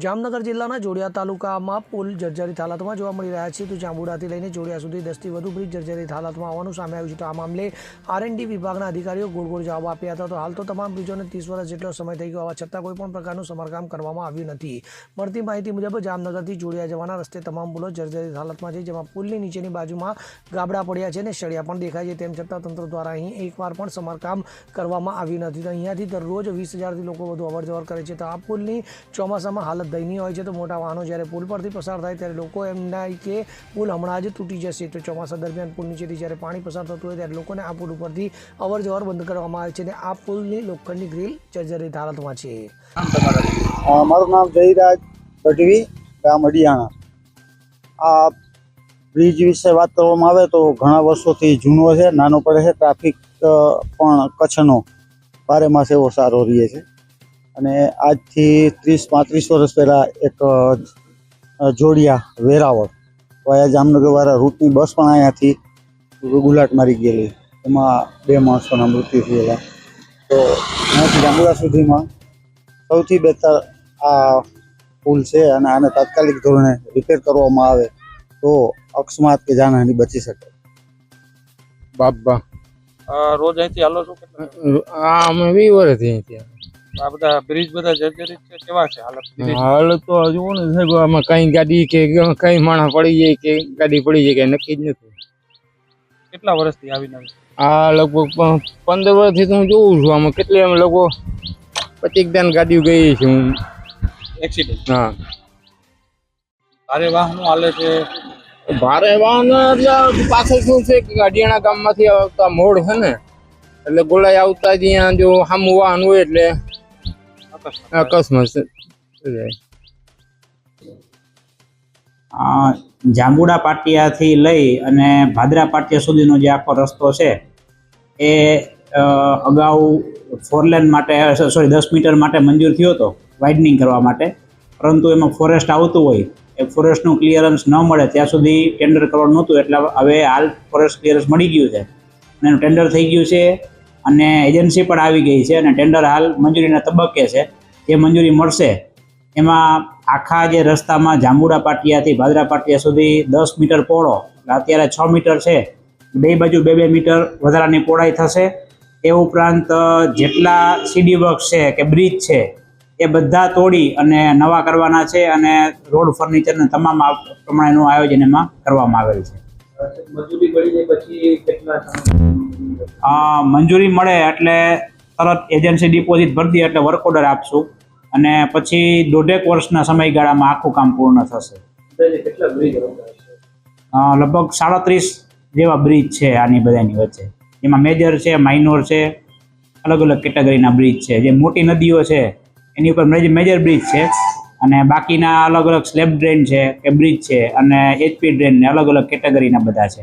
જામનગર જિલ્લાના જોડિયા તાલુકામાં પુલ જર્જરિત હાલતમાં જોવા મળી રહ્યા છે. તો જાંબુડાથી લઈને જોડિયા સુધી દસથી વધુ બ્રિજ જર્જરિત હાલતમાં આવવાનું સામે આવ્યું છે. તો આ મામલે આરએનડી વિભાગના અધિકારીઓ ગોળ જવાબ આપ્યા હતા. તો હાલ તો તમામ બ્રિજોને ત્રીસ વર્ષ જેટલો સમય થઈ ગયો હોવા છતાં કોઈ પણ પ્રકારનું સમારકામ કરવામાં આવ્યું નથી. મળતી માહિતી મુજબ જામનગરથી જોડિયા જવાના રસ્તે તમામ પુલો જર્જરિત હાલતમાં છે, જેમાં પુલની નીચેની બાજુમાં ગાબડા પડ્યા છે અને સળિયા પણ દેખાય છે. તેમ છતાં તંત્ર દ્વારા અહીં એકવાર પણ સમારકામ કરવામાં આવ્યું નથી. તો અહીંયાથી દરરોજ વીસ હજારથી લોકો વધુ અવરજવર કરે છે. તો આ પુલની ચોમાસામાં હાલત દયનીય હોય છે તો મોટા વાહનો જ્યારે પુલ પરથી પસાર થાય ત્યારે લોકો એમના કે પુલ હમણાં જ તૂટી જશે. તો ચોમાસા દરમિયાન પુલ નીચેથી જ્યારે પાણી પસાર થતું હોય ત્યારે લોકોને આ પુલ ઉપરથી અવરજવર બંધ કરવામાં આવે છે અને આ પુલની લોખંડની ગ્રીલ જર્જરિત હાલતમાં છે. મારું નામ જયરાજ ગઢવી, ગામ અડિયાણા આ બ્રિજ વિશે વાત કરવામાં આવે તો ઘણા વર્ષોથી જૂનો છે, નાનો પડે છે, ટ્રાફિક પણ કચ્છનો બારે માસ એવો સારો રહે છે. અને આજથી ત્રીસ પાંત્રીસ વર્ષ પહેલાં એક જોડિયા વેરાવળ વાયા જામનગરવાળા રૂટની બસ પણ અહીંયાથી ગુલાટ મારી ગયેલી. એમાં બે માણસોના મૃત્યુ થયેલા. તો અહીંયાથી જામનગર સુધીમાં સૌથી બહેતર આ પુલ છે અને આને તાત્કાલિક ધોરણે રિપેર કરવામાં આવે તો અકસ્માત કે જાનહાની બચી શકે. બાપ બા રોજ અહીંથી હાલો છો આ અમે વી વર્ષથી ત્યાં આ બધા બ્રિજ બધા જર્જરિત છે કેવા છે હાલત? તો જુઓ ને સાહેબ આમાં કઈ ગાડી કે કઈ માણસ પડી જાય કે ગાડી પડી જાય કે નક્કી જ નથી. કેટલા વર્ષથી આવી આવી? આ લગભગ પંદર વર્ષથી તો હું જોઉં છું આમાં કેટલી અમે લોકો પચીક દાન ગાડીઓ ગઈ છે હું. એક્સિડન્ટ હા. ભારે વાહનો હાલે છે. ભારે વાહન એટલે પાછળ શું છે કે ગાડીયાના ગામમાંથી આવતા મોડ છે ને એટલે ગોળાઈ આવતા ત્યાં જો સામું વાહન હોય એટલે અકસ્માત જાંબુડા પાટિયાથી લઈ અને ભાદરા પાટિયા સુધીનો જે આખો રસ્તો છે, એ અગાઉ ફોર લેન માટે સોરી દસ મીટર માટે મંજૂર થયો હતો વાઇડનિંગ કરવા માટે. પરંતુ એમાં ફોરેસ્ટ આવતું હોય, એ ફોરેસ્ટનું ક્લિયરન્સ ન મળે, ત્યાં સુધી ટેન્ડર કરવાનું નહોતું. એટલે હવે હાલ ફોરેસ્ટ ક્લિયરન્સ મળી ગયું છે. અને એનું ટેન્ડર થઈ ગયું છે અને એજન્સી પણ આવી ગઈ છે અને ટેન્ડર હાલ મંજૂરીના તબક્કે છે. જે મંજૂરી મળશે એમાં આખા જે રસ્તામાં જાંબુડા પાટિયાથી ભાદરા પાટિયા સુધી દસ મીટર પહોળો અત્યારે છ મીટર છે. બે બાજુ બે બે મીટર વધારાની પહોળાઈ થશે. એ ઉપરાંત જેટલા સીડી વર્ક છે કે બ્રિજ છે એ બધા તોડી અને નવા કરવાના છે અને રોડ ફર્નિચરને તમામ પ્રમાણેનું આયોજન એમાં કરવામાં આવેલ છે. અ, મંજૂરી મળે એટલે તરત એજન્સી ડિપોઝિટ ભરી દે એટલે વર્ક ઓર્ડર આપશું. અને પછી દોઢેક વર્ષના સમયગાળામાં આખું કામ પૂર્ણ થશે. લગભગ સાડત્રીસ જેવા બ્રિજ છે આની બધાની વચ્ચે. એમાં મેજર છે માઇનોર છે અલગ અલગ કેટેગરીના બ્રિજ છે. જે મોટી નદીઓ છે, એની ઉપર મેજર બ્રિજ છે. અને બાકીના અલગ અલગ સ્લેબ ડ્રેન છે કે બ્રિજ છે. અને એચપી ડ્રેન ને અલગ અલગ કેટેગરીના બધા છે.